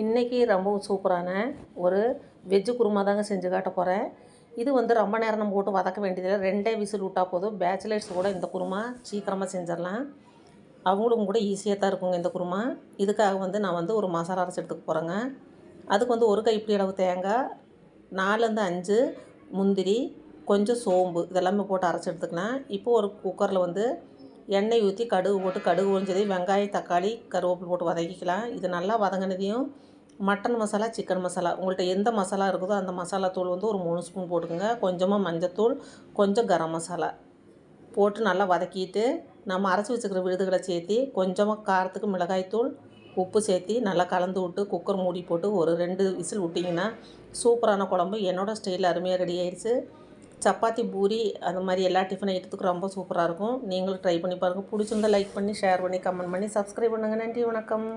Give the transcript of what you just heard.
இன்றைக்கி ரொம்ப சூப்பரான ஒரு வெஜ்ஜு குருமா தாங்க செஞ்சு காட்ட போகிறேன் இது வந்து ரொம்ப நேரம் நம்ம போட்டு வதக்க வேண்டியதில்லை. ரெண்டே விசில் விட்டால் போதும். பேச்சுலர்ஸ் கூட இந்த குருமா சீக்கிரமாக செஞ்சிடலாம். அவங்களுக்கும் கூட ஈஸியாக தான் இருக்குங்க இந்த குருமா. இதுக்காக வந்து நான் வந்து ஒரு மசாலா அரைச்சி எடுத்துக்க போகிறேங்க அதுக்கு வந்து ஒரு கைப்பிடி அளவு தேங்காய் நாலுலேருந்து அஞ்சு முந்திரி கொஞ்சம் சோம்பு இதெல்லாமே போட்டு அரைச்சி எடுத்துக்கலாம். இப்போ ஒரு குக்கரில் வந்து எண்ணெய் ஊற்றி கடுகு போட்டு கடுகு உறிஞ்சது வெங்காயம் தக்காளி கருவேப்பிலை போட்டு வதக்கிக்கலாம். இது நல்லா வதங்கினதையும் மட்டன் மசாலா சிக்கன் மசாலா உங்கள்கிட்ட எந்த மசாலா இருக்குதோ அந்த மசாலா தூள் வந்து ஒரு மூணு ஸ்பூன் போட்டுக்கோங்க. கொஞ்சமாக மஞ்சத்தூள் கொஞ்சம் கரம் மசாலா போட்டு நல்லா வதக்கிட்டு நம்ம அரைச்சி வச்சுக்கிற விழுதுகளை சேர்த்தி கொஞ்சமாக காரத்துக்கு மிளகாய்த்தூள் உப்பு சேர்த்தி நல்லா கலந்து விட்டு குக்கர் மூடி போட்டு ஒரு ரெண்டு விசில் விட்டிங்கன்னா சூப்பரான குழம்பு. என்னோடய ஸ்டைலில் அருமையாக ரெடி ஆயிடுச்சு சப்பாத்தி பூரி அந்த மாதிரி எல்லா டிஃபன் ஐட்டத்துக்கும் ரொம்ப சூப்பராக இருக்கும். நீங்களும் ட்ரை பண்ணி பாருங்கள் பிடிச்சிருந்தா லைக் பண்ணி ஷேர் பண்ணி கமெண்ட் பண்ணி சப்ஸ்கிரைப் பண்ணுங்கள் நன்றி வணக்கம்.